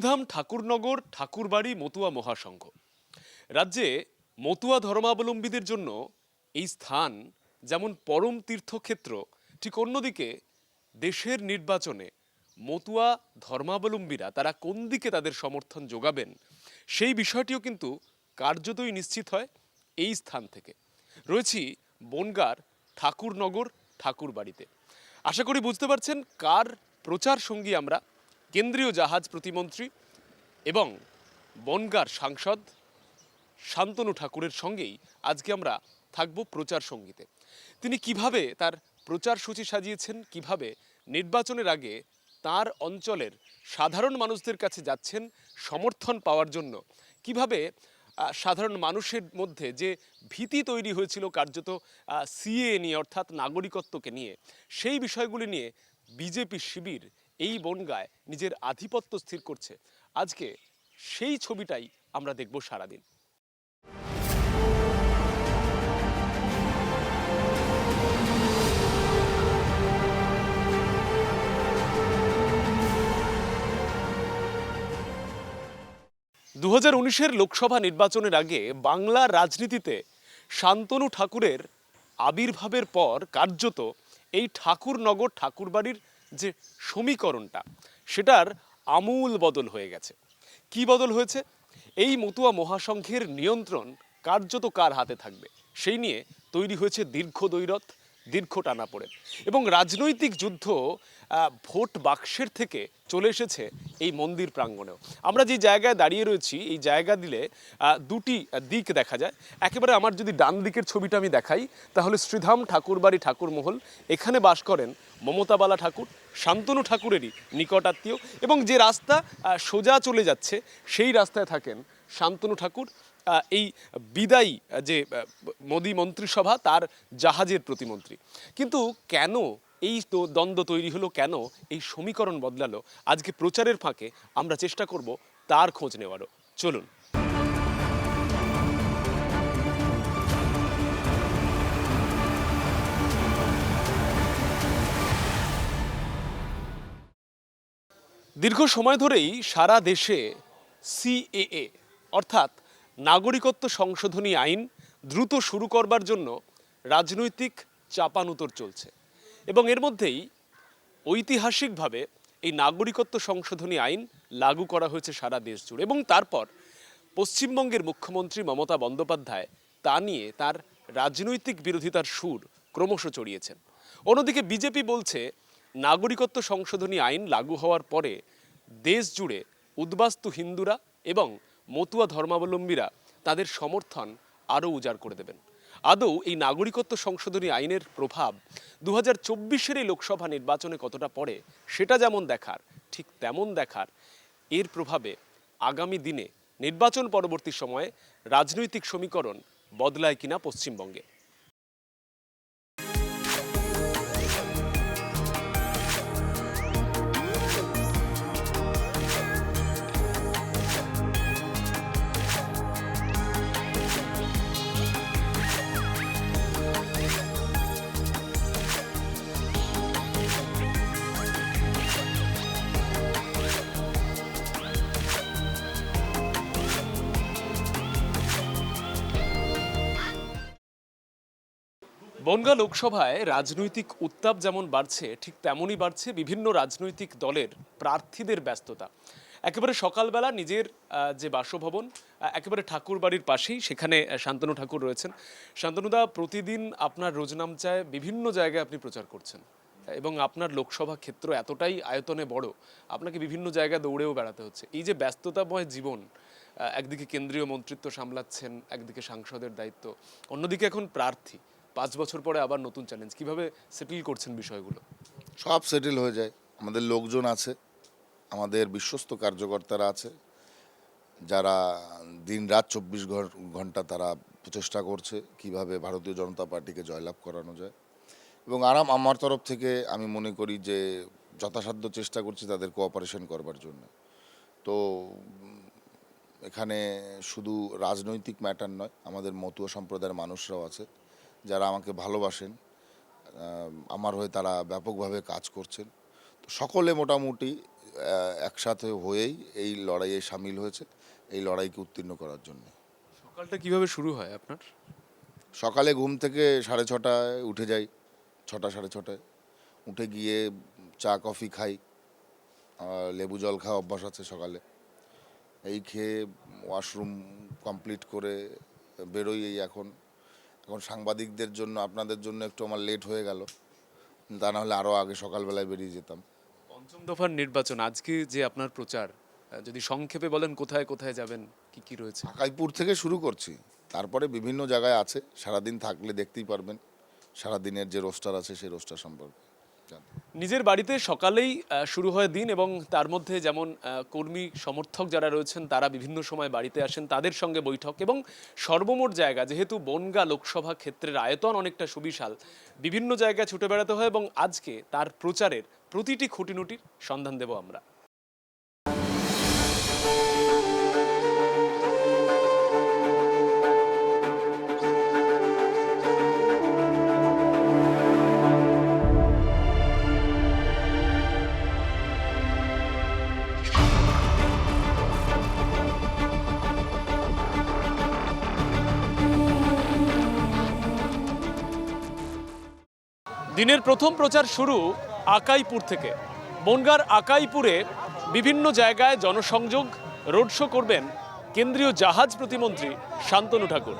শ্রীধাম ঠাকুরনগর ঠাকুরবাড়ি মতুয়া মহাসংঘ। রাজ্যে মতুয়া ধর্মাবলম্বীদের জন্য এই স্থান যেমন পরম তীর্থক্ষেত্র, ঠিক অন্যদিকে দেশের নির্বাচনে মতুয়া ধর্মাবলম্বীরা তারা কোন দিকে তাদের সমর্থন যোগাবেন, সেই বিষয়টিও কিন্তু কার্যতই নিশ্চিত হয় এই স্থান থেকে। রয়েছি বনগার ঠাকুরনগর ঠাকুরবাড়িতে। আশা করি বুঝতে পারছেন কার প্রচার সঙ্গী আমরা। কেন্দ্রীয় জাহাজ প্রতিমন্ত্রী এবং বনগার সাংসদ শান্তনু ঠাকুরের সঙ্গেই আজকে আমরা থাকব প্রচার সঙ্গীতে। তিনি কীভাবে তার প্রচার সূচি সাজিয়েছেন, কীভাবে নির্বাচনের আগে তার অঞ্চলের সাধারণ মানুষদের কাছে যাচ্ছেন সমর্থন পাওয়ার জন্য, কীভাবে সাধারণ মানুষের মধ্যে যে ভীতি তৈরি হয়েছিল কার্যত সিএ নিয়ে অর্থাৎ নাগরিকত্বকে নিয়ে, সেই বিষয়গুলি নিয়ে বিজেপি শিবির এই বনগায় নিজের আধিপত্য স্থির করছে। আজকে সেই ছবিটাই আমরা দেখব সারাদিন। দু হাজার উনিশের লোকসভা নির্বাচনের আগে বাংলা রাজনীতিতে শান্তনু ঠাকুরের আবির্ভাবের পর কার্যত এই ঠাকুরনগর ঠাকুরবাড়ির যে সমীকরণটা, সেটার আমূল বদল হয়ে গেছে। কি বদল হয়েছে? এই মতুয়া মহাসংঘের নিয়ন্ত্রণ কার্যত কার হাতে থাকবে? সেই নিয়ে তৈরি হয়েছে দীর্ঘ দৈরথ দীর্ঘ টানাপোড়েন এবং রাজনৈতিক যুদ্ধ ভোট বাক্সের থেকে চলে এসেছে এই মন্দির প্রাঙ্গণেও। আমরা যে জায়গায় দাঁড়িয়ে রয়েছি, এই জায়গা দিলে দুটি দিক দেখা যায়। একেবারে আমার যদি ডান দিকের ছবিটা আমি দেখাই, তাহলে শ্রীধাম ঠাকুরবাড়ি ঠাকুরমহল, এখানে বাস করেন মমতাবালা ঠাকুর শান্তনু ঠাকুরেরই নিকটাত্মীয় এবং যে রাস্তা সোজা চলে যাচ্ছে, সেই রাস্তায় থাকেন শান্তনু ঠাকুর। এই বিদায়ী যে মোদী মন্ত্রিসভা, তার জাহাজের প্রতিমন্ত্রী। কিন্তু কেন এই তো দ্বন্দ্ব তৈরি হলো, কেন এই সমীকরণ বদলালো? আজকে প্রচারের ফাঁকে আমরা চেষ্টা করব তার খোঁজ নেওয়ারও। চলুন। দীর্ঘ সময় ধরেই সারা দেশে সিএএ, অর্থাৎ নাগরিকত্ব সংশোধনী আইন, দ্রুত শুরু করবার জন্য রাজনৈতিক চাপানুতর চলছে। এবং এর মধ্যেই ঐতিহাসিকভাবে এই নাগরিকত্ব সংশোধনী আইন লাগু করা হয়েছে সারা দেশ জুড়ে। এবং তারপর পশ্চিমবঙ্গের মুখ্যমন্ত্রী মমতা বন্দ্যোপাধ্যায় তা নিয়ে তার রাজনৈতিক বিরোধিতার সুর ক্রমশ চড়িয়েছেন। অন্যদিকে বিজেপি বলছে নাগরিকত্ব সংশোধনী আইন লাগু হওয়ার পরে দেশ জুড়ে উদ্বাস্তু হিন্দুরা এবং মতুয়া ধর্মাবলম্বীরা তাদের সমর্থন আরও উজাড় করে দেবেন। আদৌ এই নাগরিকত্ব সংশোধনী আইনের প্রভাব দু হাজার এই লোকসভা নির্বাচনে কতটা পড়ে সেটা যেমন দেখার, ঠিক তেমন দেখার, এর প্রভাবে আগামী দিনে নির্বাচন পরবর্তী সময়ে রাজনৈতিক সমীকরণ বদলায় কিনা পশ্চিমবঙ্গে। বনগাঁ লোকসভায় রাজনৈতিক উত্তাপ যেমন বাড়ছে, ঠিক তেমনই বাড়ছে বিভিন্ন রাজনৈতিক দলের প্রার্থীদের ব্যস্ততা। একেবারে সকালবেলা নিজের যে বাসভবন একেবারে ঠাকুর বাড়ির পাশেই সেখানে শান্তনু ঠাকুর রয়েছেন। শান্তনুদা প্রতিদিন আপনার রোজনামচায় বিভিন্ন জায়গায় আপনি প্রচার করছেন এবং আপনার লোকসভা ক্ষেত্র এতটাই আয়তনে বড়, আপনাকে বিভিন্ন জায়গায় দৌড়েও বেড়াতে হচ্ছে। এই যে ব্যস্ততাময় জীবন একদিকে কেন্দ্রীয় মন্ত্রিত্ব সামলাচ্ছেন, একদিকে সাংসদের দায়িত্ব, অন্যদিকে এখন প্রার্থী। পাঁচ বছর পরে আবার নতুন চ্যালেঞ্জ কীভাবে সেটেল করছেন বিষয়গুলো? সব সেটেল হয়ে যায়। আমাদের লোকজন আছে, আমাদের বিশ্বস্ত কার্যকর্তারা আছে, যারা দিন রাত চব্বিশ ঘণ্টা তারা প্রচেষ্টা করছে কীভাবে ভারতীয় জনতা পার্টিকে জয়লাভ করানো যায়। এবং আরাম আমার তরফ থেকে আমি মনে করি যে যথাসাধ্য চেষ্টা করছি তাদের কোঅপারেশন করবার জন্য। তো এখানে শুধু রাজনৈতিক ম্যাটার নয়, আমাদের মতুয়া সম্প্রদায়ের মানুষরাও আছে। যারা আমাকে ভালোবাসেন আমার হয়ে তারা ব্যাপকভাবে কাজ করছেন। তো সকলে মোটামুটি একসাথে হয়েই এই লড়াইয়ে সামিল হয়েছে এই লড়াইকে উত্তীর্ণ করার জন্য। সকালটা কীভাবে শুরু হয় আপনার? সকালে ঘুম থেকে সাড়ে ছটায় উঠে যাই ছটা সাড়ে ছটায়। উঠে গিয়ে চা কফি খাই লেবু জল খাওয়া অভ্যাস আছে সকালে। এই খেয়ে ওয়াশরুম কমপ্লিট করে বেরোই এই এখন। এখন সাংবাদিকদের জন্য আপনাদের জন্য একটু আমার লেট হয়ে গেল। তা না হলে আরও আগে সকালবেলায় বেরিয়ে যেতাম। পঞ্চম দফার নির্বাচন আজকে যে আপনার প্রচার যদি সংক্ষেপে বলেন কোথায় কোথায় যাবেন কি কি রয়েছে? আকাইপুর থেকে শুরু করছি। তারপরে বিভিন্ন জায়গায় আছে সারাদিন থাকলে দেখতেই পারবেন। সারাদিনের যে রোস্টার আছে সেই রোস্টার সম্পর্কে। নিজের বাড়িতে সকালেই শুরু হয় দিন এবং তার মধ্যে যেমন কর্মী সমর্থক যারা রয়েছেন, তারা বিভিন্ন সময় বাড়িতে আসেন, তাদের সঙ্গে বৈঠক এবং সর্বমোট জায়গা, যেহেতু বনগা লোকসভা ক্ষেত্রের আয়তন অনেকটা সুবিশাল, বিভিন্ন জায়গায় ছুটে বেড়াতে হয় এবং আজকে তার প্রচারের প্রতিটি খুঁটিনুটির সন্ধান দেব আমরা। দিনের প্রথম প্রচার শুরু আকাইপুর থেকে। বনগার আকাইপুরে বিভিন্ন জায়গায় জনসংযোগ, রোড শো করবেন কেন্দ্রীয় জাহাজ প্রতিমন্ত্রী শান্তনু ঠাকুর।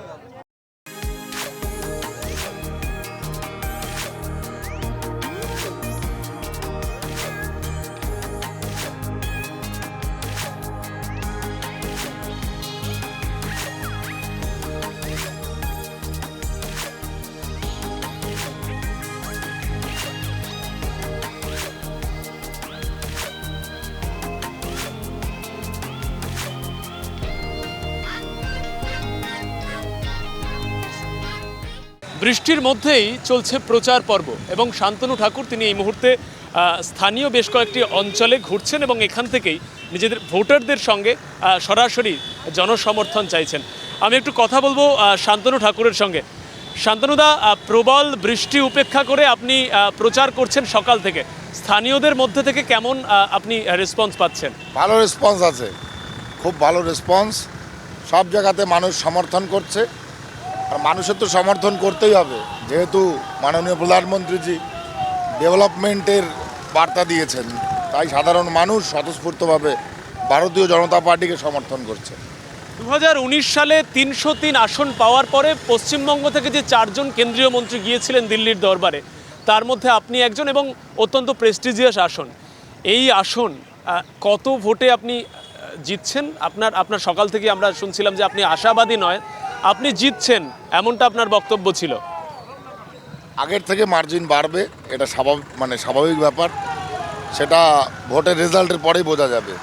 বৃষ্টির মধ্যেই চলছে প্রচার পর্ব এবং শান্তনু ঠাকুর, তিনি এই মুহূর্তে স্থানীয় বেশ কয়েকটি অঞ্চলে ঘুরছেন এবং এখান থেকেই নিজেদের ভোটারদের সঙ্গে সরাসরি জনসমর্থন চাইছেন। আমি একটু কথা বলব শান্তনু ঠাকুরের সঙ্গে। শান্তনুদা প্রবল বৃষ্টি উপেক্ষা করে আপনি প্রচার করছেন সকাল থেকে। স্থানীয়দের মধ্যে থেকে কেমন আপনি রেসপন্স পাচ্ছেন? ভালো রেসপন্স আছে। খুব ভালো রেসপন্স সব জায়গাতে মানুষ সমর্থন করছে। আর মানুষের তো সমর্থন করতেই হবে। যেহেতু মাননীয় প্রধানমন্ত্রীজি ডেভেলপমেন্টের বার্তা দিয়েছেন, তাই সাধারণ মানুষ স্বতঃস্ফূর্তভাবে ভারতীয় জনতা পার্টিকে সমর্থন করছে। দু হাজার উনিশ সালে তিনশো তিন আসন পাওয়ার পরে পশ্চিমবঙ্গ থেকে যে চারজন কেন্দ্রীয় মন্ত্রী গিয়েছিলেন দিল্লির দরবারে, তার মধ্যে আপনি একজন এবং অত্যন্ত প্রেস্টিজিয়াস আসন। এই আসন কত ভোটে আপনি জিতছেন? আপনার আপনার সকাল থেকে আমরা শুনছিলাম যে আপনি আশাবাদী নয় আপনি জিতছেন এমনটা আপনার বক্তব্য ছিল। আগের থেকে মার্জিন বাড়বে এটা স্বাভাবিক মানে স্বাভাবিক ব্যাপার। সেটা ভোটের রেজাল্টের পরেই বোঝা যাবে।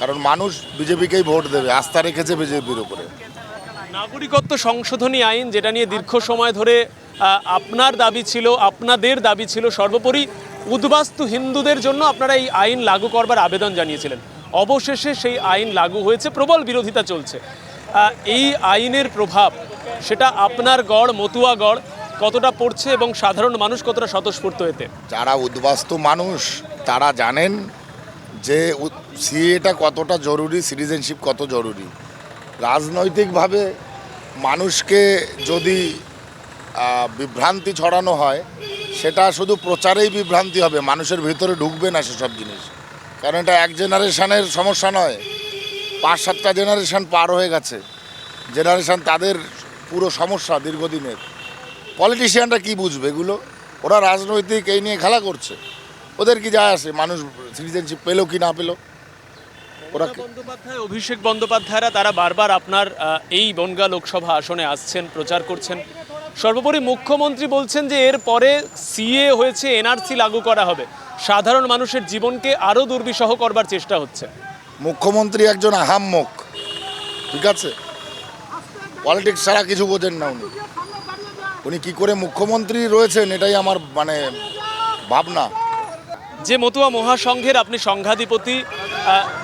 কারণ মানুষ বিজেপিকেই ভোট দেবে আস্থা রেখেছে বিজেপির উপরে। নাগরিকত্ব সংশোধনী আইন যেটা নিয়ে দীর্ঘ সময় ধরে আপনার দাবি ছিল আপনাদের দাবি ছিল সর্বোপরি উদ্বাস্তু হিন্দুদের জন্য আপনারা এই আইন লাগু করবার আবেদন জানিয়েছিলেন। অবশেষে সেই আইন লাগু হয়েছে প্রবল বিরোধিতা চলছে। এই আইনের প্রভাব, সেটা আপনার গড়, মতুয়া গড়, কতটা পড়ছে এবং সাধারণ মানুষ কতটা স্বতঃস্ফূর্ত এতে? যারা উদ্বাস্তু মানুষ, তারা জানেন যে সিএটা কতটা জরুরি, সিটিজেনশিপ কত জরুরি। রাজনৈতিকভাবে মানুষকে যদি বিভ্রান্তি ছড়ানো হয়, সেটা শুধু প্রচারেই বিভ্রান্তি হবে, মানুষের ভিতরে ঢুকবে না সেসব জিনিস। কারণ এটা এক জেনারেশনের সমস্যা নয়। পাঁচ সাতটা জেনারেশান পার হয়ে গেছে। জেনারেশান তাদের পুরো সমস্যা দীর্ঘদিনের। পলিটিশিয়ানরা কি বুঝবে এগুলো? ওরা রাজনৈতিক এই নিয়ে খেলা করছে। ওদের কি যায় আসে? মানুষ সিটিজেনশিপ পেল কি না পেল? ওরা বন্দ্যোপাধ্যায় অভিষেক বন্দ্যোপাধ্যায়রা তারা বারবার আপনার এই বনগা লোকসভা আসনে আসছেন প্রচার করছেন। সর্বোপরি মুখ্যমন্ত্রী বলছেন যে এর পরে সিএ হয়েছে এনআরসি লাগু করা হবে। সাধারণ মানুষের জীবনকে আরও দুর্বিষহ করবার চেষ্টা হচ্ছে। মুখ্যমন্ত্রী একজন আহাম্মক ঠিক আছে? পলিটিক্স ছাড়া কিছু বোঝেন না উনি। উনি কি করে মুখ্যমন্ত্রী রয়েছেন এটাই আমার মানে ভাবনা। যে মতুয়া মহাসংঘের আপনি সংঘাধিপতি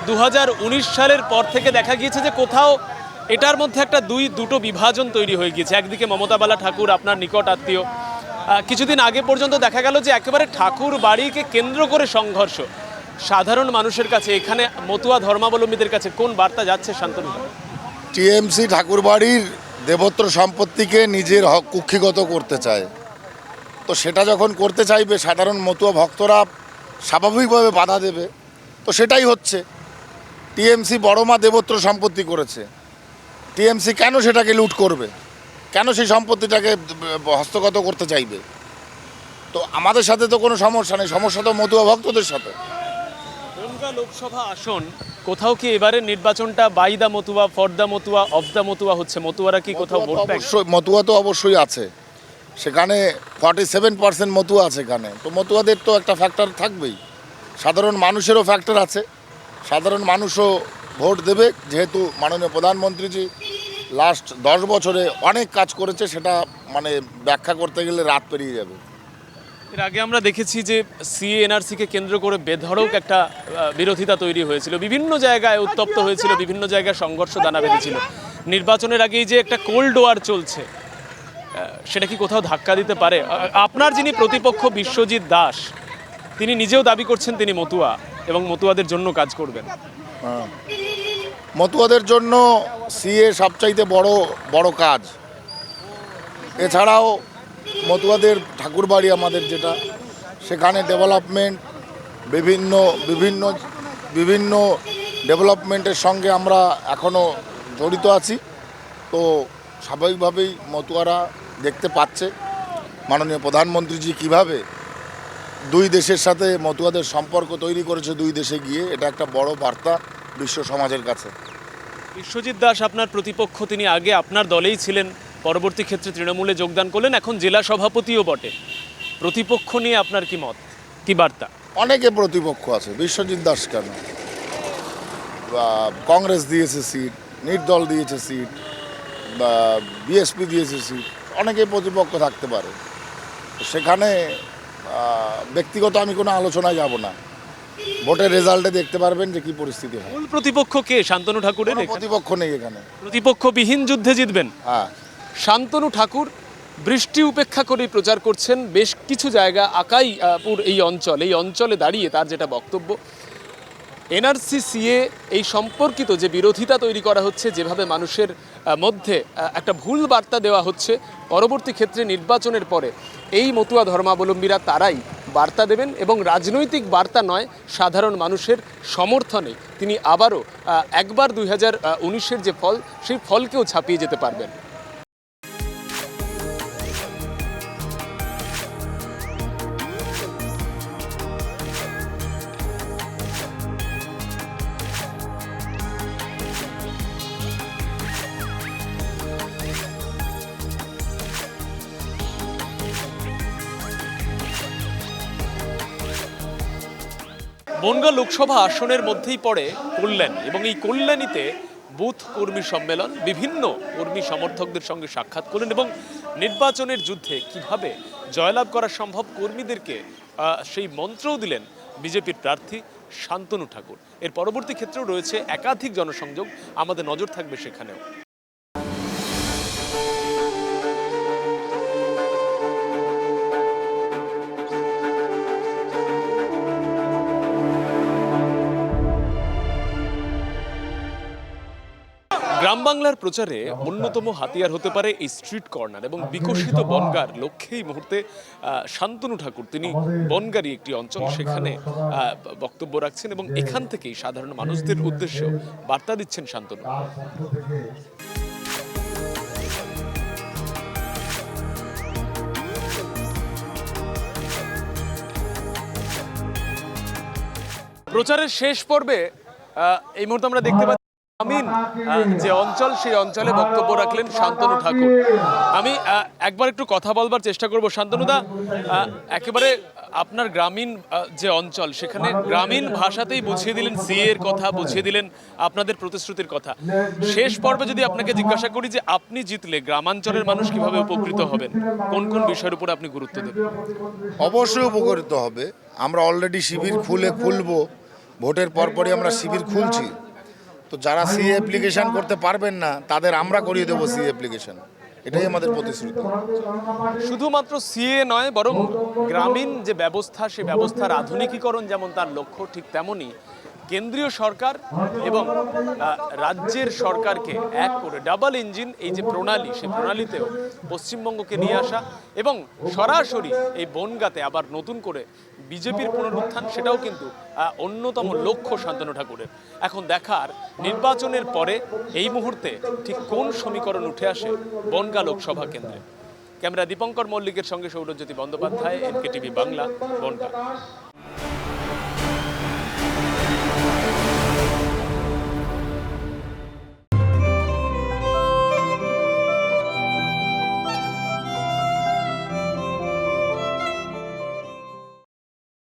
দু হাজার উনিশ সালের পর থেকে দেখা গিয়েছে যে কোথাও এটার মধ্যে একটা দুই, দুটো বিভাজন তৈরি হয়ে গিয়েছে। একদিকে মমতা বালা ঠাকুর, আপনার নিকট আত্মীয়। কিছুদিন আগে পর্যন্ত দেখা গেল যে একেবারে ঠাকুর বাড়িকে কেন্দ্র করে সংঘর্ষ। সাধারণ মানুষের কাছে এখানে মতুয়া ধর্মাবলম্বীদের কাছে কোন বার্তা যাচ্ছে, শান্তনু? টিএমসি ঠাকুরবাড়ির দেবত্র সম্পত্তিকে নিজের হক কুক্ষিগত করতে চায়। তো সেটা যখন করতে চাইবে, সাধারণ মতুয়া ভক্তরা স্বাভাবিকভাবে বাধা দেবে। তো সেটাই হচ্ছে। টিএমসি বড় মা দেবত্র সম্পত্তি করেছে। টিএমসি কেন সেটাকে লুট করবে? কেন সেই সম্পত্তিটাকে হস্তগত করতে চাইবে? তো আমাদের সাথে তো কোনো সমস্যা নেই। সমস্যা তো মতুয়া ভক্তদের সাথে। বনগাঁ লোকসভা আসন কোথাও কি এবারে নির্বাচনটা by the Matua for the Matua of the Matua হচ্ছে? মতুয়ারা কি কোথাও ভোট অবশ্যই মতুয়া তো অবশ্যই আছে। সেখানে ফর্টি সেভেন পার্সেন্ট মতুয়া আছে এখানে। তো মতুয়াদের তো একটা ফ্যাক্টর থাকবেই। সাধারণ মানুষেরও ফ্যাক্টর আছে। সাধারণ মানুষও ভোট দেবে। যেহেতু মাননীয় প্রধানমন্ত্রীজি লাস্ট দশ বছরে অনেক কাজ করেছে সেটা মানে ব্যাখ্যা করতে গেলে রাত পেরিয়ে যাবে। এর আগে আমরা দেখেছি যে সিএনআরসি কে কেন্দ্র করে বেধড়ক একটা বিরোধিতা তৈরি হয়েছিল। বিভিন্ন জায়গায় উত্তপ্ত হয়েছিল বিভিন্ন জায়গায় সংঘর্ষ দানা বেঁধেছিল। নির্বাচনের আগেই যে একটা কোল্ড ওয়ার চলছে সেটা কি কোথাও ধাক্কা দিতে পারে? আপনার যিনি প্রতিপক্ষ বিশ্বজিৎ দাস তিনি নিজেও দাবি করছেন তিনি মতুয়া এবং মতুয়াদের জন্য কাজ করবেন। মতুয়াদের জন্য সিএ সবচাইতে বড় বড় কাজ। এছাড়াও মতুয়াদের ঠাকুরবাড়ি আমাদের যেটা, সেখানে ডেভেলপমেন্ট বিভিন্ন বিভিন্ন বিভিন্ন ডেভেলপমেন্টের সঙ্গে আমরা এখনও জড়িত আছি। তো স্বাভাবিকভাবেই মতুয়ারা দেখতে পাচ্ছে। মাননীয় প্রধানমন্ত্রীজি কীভাবে দুই দেশের সাথে মতুয়াদের সম্পর্ক তৈরি করেছে দুই দেশে গিয়ে, এটা একটা বড় বার্তা বিশ্ব সমাজের কাছে। বিশ্বজিৎ দাস, আপনার প্রতিপক্ষ, তিনি আগে আপনার দলেই ছিলেন। পরবর্তী ক্ষেত্রে তৃণমূলে যোগদান করলেন। এখন জেলা সভাপতিও বটে। প্রতিপক্ষ নিয়ে আপনার কি মত? কি বার্তা? অনেকে প্রতিপক্ষ আছে। বিশ্বজিৎ দাস কেন? কংগ্রেস দিয়েছে সিট নির্দল দিয়েছে সিট বা বিএসপি দিয়েছে সিট অনেকে প্রতিপক্ষ থাকতে পারে। সেখানে ব্যক্তিগত আমি কোনো আলোচনায় যাব না। ভোটের রেজাল্টে দেখতে পারবেন যে কি পরিস্থিতি হয়। মূল প্রতিপক্ষ কে? শান্তনু ঠাকুরের প্রতিপক্ষ নেই এখানে। প্রতিপক্ষবিহীন যুদ্ধে জিতবেন? হ্যাঁ। শান্তনু ঠাকুর বৃষ্টি উপেক্ষা করে প্রচার করছেন বেশ কিছু জায়গা আকাই আহ, পুর এই অঞ্চল। এই অঞ্চলে দাঁড়িয়ে তার যেটা বক্তব্য এনআরসি সিএ এই সম্পর্কিত যে বিরোধিতা তৈরি করা হচ্ছে যেভাবে মানুষের মধ্যে একটা ভুল বার্তা দেওয়া হচ্ছে পরবর্তী ক্ষেত্রে নির্বাচনের পরে এই মতুয়া ধর্মাবলম্বীরা তারাই বার্তা দেবেন এবং রাজনৈতিক বার্তা নয় সাধারণ মানুষের সমর্থনে তিনি আবারও একবার দুই হাজার যে ফল সেই ফলকেও ছাপিয়ে যেতে পারবেন। বনগাঁ লোকসভা আসনের মধ্যেই পড়ে কল্যাণ এবং এই কল্যাণীতে বুথ কর্মী সম্মেলন, বিভিন্ন কর্মী সমর্থকদের সঙ্গে সাক্ষাৎ করলেন এবং নির্বাচনের যুদ্ধে কীভাবে জয়লাভ করা সম্ভব কর্মীদেরকে সেই মন্ত্রও দিলেন বিজেপির প্রার্থী শান্তনু ঠাকুর। এর পরবর্তী ক্ষেত্রেও রয়েছে একাধিক জনসংযোগ, আমাদের নজর থাকবে সেখানেও। গ্রাম বাংলার প্রচারে অন্যতম হাতিয়ার হতে পারে এই স্ট্রিট কর্নার এবং বিকশিত বনগার লক্ষ্যে এই মুহূর্তে শান্তনু ঠাকুর। তিনি বনগারই একটি অঞ্চল সেখানে বক্তব্য রাখছেন এবং এখান থেকেই সাধারণ মানুষদের উদ্দেশ্যে বার্তা দিচ্ছেন শান্তনু। প্রচারের শেষ পর্বে এই মুহূর্তে আমরা দেখতে পাচ্ছি আহ, যে অঞ্চল সেই অঞ্চলে বক্তব্য রাখলেন শান্তনু ঠাকুর। আমি একবার একটু কথা বলবার চেষ্টা করব শান্তনুদা একেবারে আপনার গ্রামীণ যে অঞ্চল সেখানে গ্রামীণ ভাষাতেই বুঝিয়ে দিলেন সিএ এর কথা বুঝিয়ে দিলেন আপনাদের প্রতিশ্রুতির কথা। শেষ পর্বে যদি আপনাকে জিজ্ঞাসা করি যে আপনি জিতলে গ্রামাঞ্চলের মানুষ কীভাবে উপকৃত হবেন কোন কোন বিষয়ের উপর আপনি গুরুত্ব দেবেন? অবশ্যই উপকৃত হবে। আমরা অলরেডি শিবির খুলে খুলবো ভোটের পরপরই আমরা শিবির খুলছি। তো যারা সি অ্যাপ্লিকেশন করতে পারবেন না, তাদের আমরা করিয়ে দেবো সি অ্যাপ্লিকেশন এটাই আমাদের প্রতিশ্রুতি। শুধুমাত্র সিএ নয়, বরং গ্রামীণ যে ব্যবস্থা, সে ব্যবস্থার আধুনিকীকরণ যেমন তার লক্ষ্য, ঠিক তেমনই কেন্দ্রীয় সরকার এবং রাজ্যের সরকারকে এক করে ডাবল ইঞ্জিন এই যে প্রণালী, সেই প্রণালীতেও পশ্চিমবঙ্গকে নিয়ে আসা এবং সরাসরি এই বনগাতে আবার নতুন করে বিজেপির পুনরুত্থান, সেটাও কিন্তু অন্যতম লক্ষ্য শান্তনু ঠাকুরের। এখন দেখার নির্বাচনের পরে এই মুহূর্তে ঠিক কোন সমীকরণ উঠে আসে বনগা লোকসভা কেন্দ্রে? ক্যামেরা দীপঙ্কর মল্লিকের সঙ্গে সৌরজ্যোতি বন্দ্যোপাধ্যায় এনকে টিভি বাংলা, বনগা।